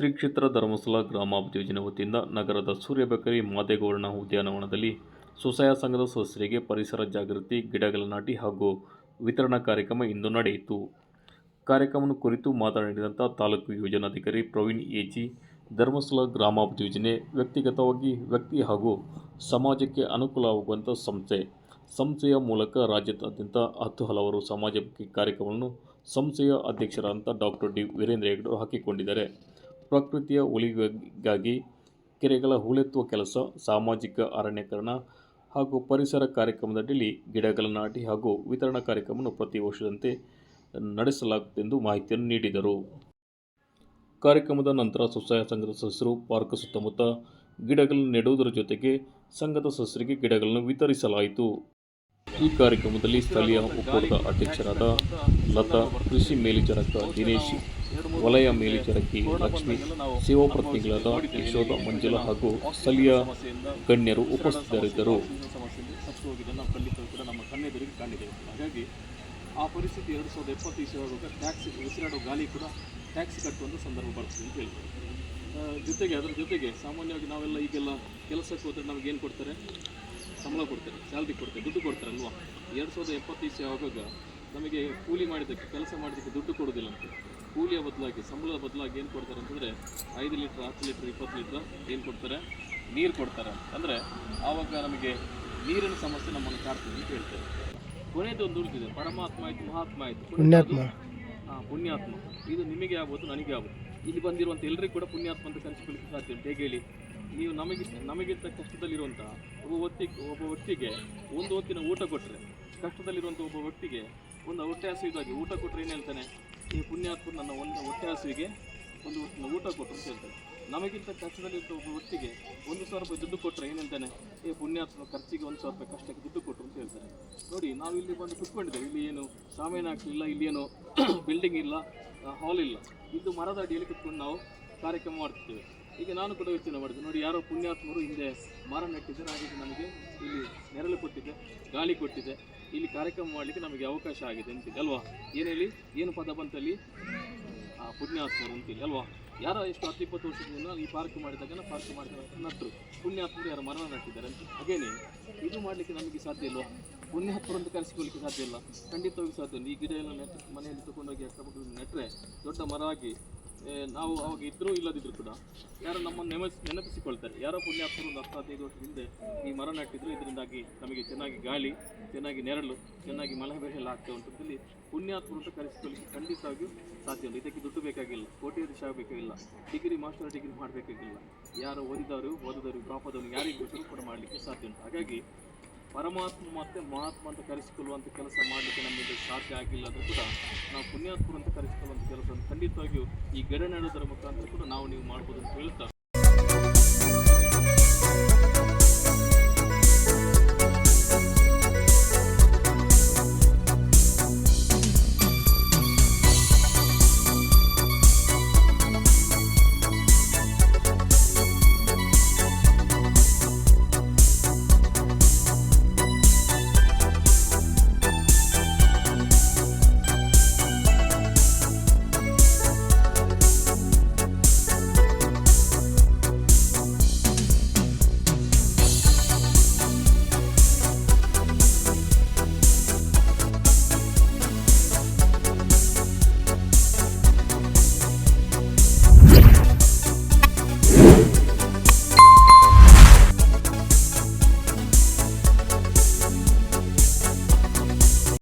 ಶ್ರೀ ಕ್ಷೇತ್ರ ಧರ್ಮಸ್ಥಳ ಗ್ರಾಮಾಭಿವೃದ್ಧಿ ಯೋಜನೆ ವತಿಯಿಂದ ನಗರದ ಸೂರ್ಯಬೇಕರಿ ಮಾದೇಗೌಡನ ಉದ್ಯಾನವನದಲ್ಲಿ ಸ್ವಸಹಾಯ ಸಂಘದ ಸದಸ್ಯರಿಗೆ ಪರಿಸರ ಜಾಗೃತಿ, ಗಿಡಗಳ ನಾಟಿ ಹಾಗೂ ವಿತರಣಾ ಕಾರ್ಯಕ್ರಮ ಇಂದು ನಡೆಯಿತು. ಕಾರ್ಯಕ್ರಮವನ್ನು ಕುರಿತು ಮಾತನಾಡಿದಂಥ ತಾಲೂಕು ಯೋಜನಾಧಿಕಾರಿ ಪ್ರವೀಣ್ ಎಜಿ, ಧರ್ಮಸ್ಥಳ ಗ್ರಾಮಾಭಿವೃದ್ಧಿ ಯೋಜನೆ ವ್ಯಕ್ತಿಗತವಾಗಿ ವ್ಯಕ್ತಿ ಹಾಗೂ ಸಮಾಜಕ್ಕೆ ಅನುಕೂಲವಾಗುವಂಥ ಸಂಸ್ಥೆ, ಸಂಸ್ಥೆಯ ಮೂಲಕ ರಾಜ್ಯದಾದ್ಯಂತ ಹತ್ತು ಹಲವಾರು ಸಮಾಜಮುಖಿ ಕಾರ್ಯಕ್ರಮವನ್ನು ಸಂಸ್ಥೆಯ ಅಧ್ಯಕ್ಷರಾದಂಥ ಡಾಕ್ಟರ್ ಡಿ. ವೀರೇಂದ್ರ ಹೆಗ್ಗಡೆ ಹಾಕಿಕೊಂಡಿದ್ದಾರೆ. ಪ್ರಕೃತಿಯ ಉಳಿವಿಗಾಗಿ ಕೆರೆಗಳ ಹೂಳೆತ್ತುವ ಕೆಲಸ, ಸಾಮಾಜಿಕ ಅರಣ್ಯೀಕರಣ ಹಾಗೂ ಪರಿಸರ ಕಾರ್ಯಕ್ರಮದಡಿಯಲ್ಲಿ ಗಿಡಗಳ ನಾಟಿ ಹಾಗೂ ವಿತರಣಾ ಕಾರ್ಯಕ್ರಮವನ್ನು ಪ್ರತಿ ವರ್ಷದಂತೆ ನಡೆಸಲಾಗುತ್ತೆಂದು ಮಾಹಿತಿಯನ್ನು ನೀಡಿದರು. ಕಾರ್ಯಕ್ರಮದ ನಂತರ ಸ್ವಸಹಾಯ ಸಂಘದ ಸದಸ್ಯರು, ಪಾರ್ಕ್ ಸುತ್ತಮುತ್ತ ಗಿಡಗಳನ್ನು ನೆಡುವುದರ ಜೊತೆಗೆ ಸಂಘದ ಸದಸ್ಯರಿಗೆ ಗಿಡಗಳನ್ನು ವಿತರಿಸಲಾಯಿತು. ಈ ಕಾರ್ಯಕ್ರಮದಲ್ಲಿ ಸ್ಥಳೀಯ ಒಕ್ಕೂಟದ ಅಧ್ಯಕ್ಷರಾದ ಲತಾ, ಕೃಷಿ ಮೇಲ್ವಿಚಾರಕ ದಿನೇಶ್ ವಲಯ ಮೇಲ್ವಿಚಾರಕಿ ಲಕ್ಷ್ಮಿ ಸೇವಾ ಪ್ರತಿನಿಧಿಗಳಾದ ಯಶೋಧ ಮಂಜುಲ ಹಾಗೂ ಸ್ಥಳೀಯ ಗಣ್ಯರು ಉಪಸ್ಥಿತರಿದ್ದರು. ಹಾಗಾಗಿ ಆ ಪರಿಸ್ಥಿತಿ ಎರಡು ಸಾವಿರದ ಎಪ್ಪತ್ತು ಇಸುವಾಗ ಟ್ಯಾಕ್ಸ್ ಉಸಿರಾಡೋ ಗಾಲಿ ಕೂಡ ಟ್ಯಾಕ್ಸ್ ಕಟ್ಟುವಂಥ ಸಂದರ್ಭ ಬರ್ತದೆ ಅಂತ ಹೇಳ್ತಾರೆ ಜೊತೆಗೆ ಅದರ ಜೊತೆಗೆ ಸಾಮಾನ್ಯವಾಗಿ ನಾವೆಲ್ಲ ಈಗೆಲ್ಲ ಕೆಲಸಕ್ಕೆ ಹೋದರೆ ನಮಗೆ ಏನು ಕೊಡ್ತಾರೆ? ಸಂಬಳ ಕೊಡ್ತಾರೆ ಸ್ಯಾಲ್ರಿ ಕೊಡ್ತಾರೆ, ದುಡ್ಡು ಕೊಡ್ತಾರೆ ಅಲ್ವಾ ಎರಡು ಸಾವಿರದ ಎಪ್ಪತ್ತು ಇಸಿ ನಮಗೆ ಕೂಲಿ ಮಾಡಿದ್ದಕ್ಕೆ, ಕೆಲಸ ಮಾಡಿದ್ದಕ್ಕೆ ದುಡ್ಡು ಕೊಡೋದಿಲ್ಲ ಅಂತ. ಕೂಲಿಯ ಬದಲಾಗಿ ಸಂಬಳದ ಬದಲಾಗಿ ಏನು ಕೊಡ್ತಾರೆ ಅಂತಂದರೆ ಐದು ಲೀಟ್ರ್ ಹತ್ತು ಲೀಟ್ರ್ ಇಪ್ಪತ್ತು ಲೀಟ್ರ್ ಏನು ಕೊಡ್ತಾರೆ? ನೀರು ಕೊಡ್ತಾರೆ. ಅಂದರೆ ಆವಾಗ ನಮಗೆ ನೀರಿನ ಸಮಸ್ಯೆ ನಮ್ಮನ್ನು ಕಾಡ್ತೀವಿ ಅಂತ ಹೇಳ್ತಾರೆ ಕೊನೆಯದು ಒಂದು ಉಳಿದಿದೆ. ಪರಮಾತ್ಮ ಆಯಿತು ಮಹಾತ್ಮ ಆಯಿತು. ಪುಣ್ಯಾತ್ಮ. ಹಾಂ ಪುಣ್ಯಾತ್ಮ. ಇದು ನಿಮಗೆ ಆಗ್ಬೋದು ನನಗೆ ಆಗ್ಬೋದು. ಇಲ್ಲಿ ಬಂದಿರುವಂಥ ಎಲ್ಲರಿಗೂ ಕೂಡ ಪುಣ್ಯಾತ್ಮ ಅಂತ ಕರೆಸಿಕೊಳ್ಳಿಕ್ಕೆ ಸಾಧ್ಯ ಉಂಟು. ಹೇಗೆ ಹೇಳಿ? ನೀವು ನಮಗೆ ನಮಗಿಂತ ಕಷ್ಟದಲ್ಲಿರುವಂಥ ಒಬ್ಬ ವ್ಯಕ್ತಿ ಒಬ್ಬ ವ್ಯಕ್ತಿಗೆ ಒಂದು ಹೊತ್ತಿನ ಊಟ ಕೊಟ್ಟರೆ ಕಷ್ಟದಲ್ಲಿರುವಂಥ ಒಬ್ಬ ವ್ಯಕ್ತಿಗೆ ಒಂದು ಹೊಟ್ಟೆ ಹಸಿದಾಗಿ ಊಟ ಕೊಟ್ಟರೆ ಏನು ಹೇಳ್ತಾನೆ? ಈ ಪುಣ್ಯಾತ್ಮ ನನ್ನ ಒಂದು ಹೊಟ್ಟೆ ಹಸುವಿಗೆ ಒಂದು ಊಟ ಕೊಟ್ಟರು ಅಂತ ಹೇಳ್ತಾರೆ. ನಮಗಿಂತ ಕಷ್ಟದಲ್ಲಿದ್ದ ಒಬ್ಬ ವ್ಯಕ್ತಿಗೆ ಒಂದು ಸಾವಿರ ರೂಪಾಯಿ ದುಡ್ಡು ಕೊಟ್ಟರೆ ಏನಂತಾನೆ? ಈ ಪುಣ್ಯಾತ್ಮ ಖರ್ಚಿಗೆ ಒಂದು ಸಾವಿರ ರೂಪಾಯಿ ಕಷ್ಟಕ್ಕೆ ದುಡ್ಡು ಕೊಟ್ಟರು ಅಂತ ಹೇಳ್ತಾರೆ. ನೋಡಿ, ನಾವು ಇಲ್ಲಿ ಬಂದು ಕುತ್ಕೊಂಡಿದ್ದೇವೆ. ಇಲ್ಲಿ ಏನು ಸಾಮಾನು ಹಾಕ್ಲಿಲ್ಲ ಇಲ್ಲಿ ಏನು ಬಿಲ್ಡಿಂಗ್ ಇಲ್ಲ ಹಾಲ್ ಇಲ್ಲ. ಇದು ಮರದ ಅಡಿಯಲ್ಲಿ ಕುತ್ಕೊಂಡು ನಾವು ಕಾರ್ಯಕ್ರಮ ಮಾಡ್ತಿದ್ದೇವೆ. ಈಗ ನಾನು ಕೂಡ ಯೋಚನೆ ಮಾಡಿದೆ. ನೋಡಿ, ಯಾರೋ ಪುಣ್ಯಾತ್ಮರು ಹಿಂದೆ ಮರ ನೆಟ್ಟಿದ್ದಾರೆ ಹಾಗಾಗಿ ನಮಗೆ ಇಲ್ಲಿ ನೆರಳು ಕೊಟ್ಟಿದೆ, ಗಾಳಿ ಕೊಟ್ಟಿದೆ. ಇಲ್ಲಿ ಕಾರ್ಯಕ್ರಮ ಮಾಡಲಿಕ್ಕೆ ನಮಗೆ ಅವಕಾಶ ಆಗಿದೆ ಅಂತಿದೆ, ಅಲ್ವಾ? ಏನು ಹೇಳಿ? ಏನು ಪದ ಬಂತಲ್ಲಿ ಆ, ಪುಣ್ಯಾತ್ಮರು ಅಂತೇಳಿ ಅಲ್ವಾ? ಯಾರೋ ಎಷ್ಟು ಹತ್ತು ಇಪ್ಪತ್ತು ವರ್ಷದಿಂದ ಈ ಪಾರ್ಕ್ ಮಾಡಿದಾಗ ಪಾರ್ಕ್ ಮಾಡಿದಾಗ ನಟ್ಟರು ಪುಣ್ಯಾತ್ಮರು ಯಾರು ಮರಣ ನಟ್ಟಿದ್ದಾರೆ ಅಂತ. ಹಾಗೇನೆ, ಇದು ಮಾಡಲಿಕ್ಕೆ ನಮಗೆ ಸಾಧ್ಯ ಇಲ್ವಾ? ಪುಣ್ಯಾತ್ಮರು ಅಂತ ಕರೆಸಿಕೊಳ್ಳಿಕ್ಕೆ ಸಾಧ್ಯ ಇಲ್ಲ. ಖಂಡಿತವಾಗಿ ಸಾಧ್ಯ ಈ ಗಿಡ ಎಲ್ಲ ನೆಟ್ಟು ಮನೆಯಲ್ಲಿ ತಗೊಂಡೋಗಿ ಅಕ್ಕಪಕ್ಕದಲ್ಲಿ ನೆಟ್ಟರೆ ದೊಡ್ಡ ಮರ ನಾವು ಅವಾಗ ಇದ್ರೂ ಇಲ್ಲದಿದ್ರು ಕೂಡ ಯಾರೋ ನಮ್ಮನ್ನು ನೆನಪಿಸ್ ನೆನಪಿಸಿಕೊಳ್ತಾರೆ. ಯಾರೋ ಪುಣ್ಯಾತ್ಮರು ಒಂದು ಹತ್ತು ಹದಿನೈದು ವರ್ಷದ ಹಿಂದೆ ಈ ಮರ ನಟ್ಟಿದ್ರು. ಇದರಿಂದಾಗಿ ನಮಗೆ ಚೆನ್ನಾಗಿ ಗಾಳಿ, ಚೆನ್ನಾಗಿ ನೆರಳು, ಚೆನ್ನಾಗಿ ಮಳೆ ಬೆಳೆ ಎಲ್ಲ ಆಗ್ತಾ ಉಂಟು ಪುಣ್ಯಾತ್ಮರು ಅಂತ ಕರೆಸಿಕೊಳ್ಳಿಕ್ಕೆ ಖಂಡಿತವಾಗಿಯೂ ಸಾಧ್ಯ ಇಲ್ಲ. ಇದಕ್ಕೆ ದುಡ್ಡು ಬೇಕಾಗಿಲ್ಲ. ಕೋಟ್ಯಾಧೀಶ ಆಗಬೇಕಾಗಿಲ್ಲ ಡಿಗ್ರಿ, ಮಾಸ್ಟರ್ ಡಿಗ್ರಿ ಮಾಡಬೇಕಾಗಿಲ್ಲ. ಯಾರು ಓದಿದವರು ಓದಿದವರು ಪಾಪದವರು ಯಾರಿಗೆ ಬೇಕಾದ್ರೂ ಕೂಡ ಮಾಡಲಿಕ್ಕೆ ಸಾಧ್ಯ ಉಂಟು. ಹಾಗಾಗಿ ಪರಮಾತ್ಮ ಮತ್ತು ಮಹಾತ್ಮ ಅಂತ ಕರೆಸಿಕೊಳ್ಳುವಂಥ ಕೆಲಸ ಮಾಡಲಿಕ್ಕೆ ನಮ್ಮಿಂದ ಸಾಧ್ಯ ಆಗಿಲ್ಲ ಅಂದರೂ ಕೂಡ ನಾವು ಪುಣ್ಯಾತ್ಮರು ಅಂತ ಕರೆಸಿಕೊಳ್ಳುವಂಥ ಕೆಲಸವನ್ನು ಖಂಡಿತವಾಗಿಯೂ ಈ ಗಿಡ ನೆಡೋದರ ಮುಖಾಂತರ ಕೂಡ ನಾವು ನೀವು ಮಾಡ್ಬೋದು ಅಂತ ಹೇಳ್ತಾ